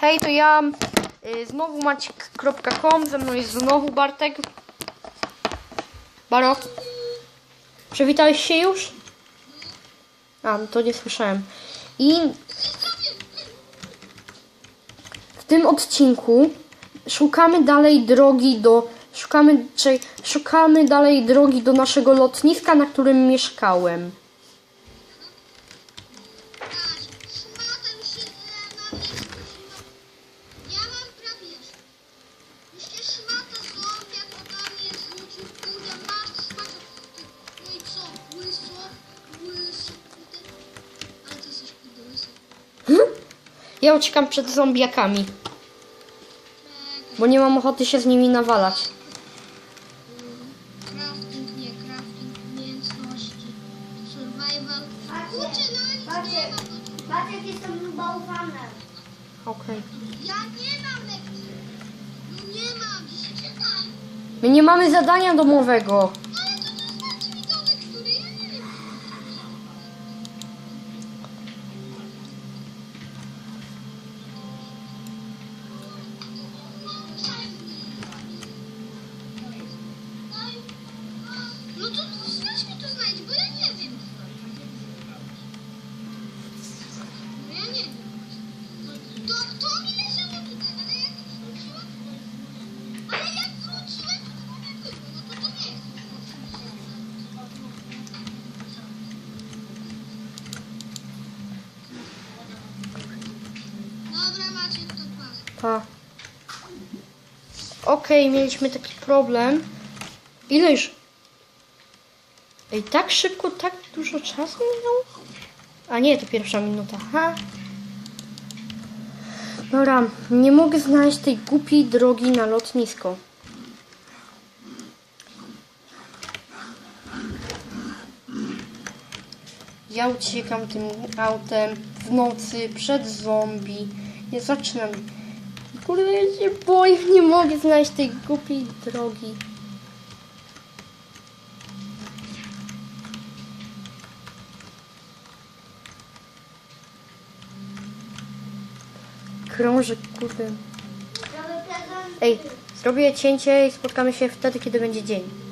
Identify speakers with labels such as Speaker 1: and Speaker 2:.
Speaker 1: Hej, to ja y, znowu maciek.com, ze mną jest znowu Bartek. Baro? Przywitałeś się już? A, no to nie słyszałem. I w tym odcinku szukamy dalej drogi do. Szukamy, czy, szukamy dalej drogi do naszego lotniska, na którym mieszkałem.
Speaker 2: Ja
Speaker 1: uciekam przed zombiakami, bo nie mam ochoty się z nimi nawalać.
Speaker 2: Crafting, nie crafting, umiejętności, survival.
Speaker 3: Maciek,
Speaker 2: Kurczę, no
Speaker 3: jestem bałwanem.
Speaker 1: Okej.
Speaker 2: Ja nie mam lekcji. No nie mam.
Speaker 1: My nie mamy zadania domowego.
Speaker 2: Dobra, macie to.
Speaker 1: Pa. Okej, mieliśmy taki problem. Ile już? Ej, tak szybko, tak dużo czasu minęło? A nie, to pierwsza minuta. Ha. Dobra, nie mogę znaleźć tej głupiej drogi na lotnisko. Ja uciekam tym autem w nocy przed zombie. Nie zaczynam. Kurde, ja się boję, nie mogę znaleźć tej głupiej drogi. Krążę, kurde. Ej, zrobię cięcie i spotkamy się wtedy, kiedy będzie dzień.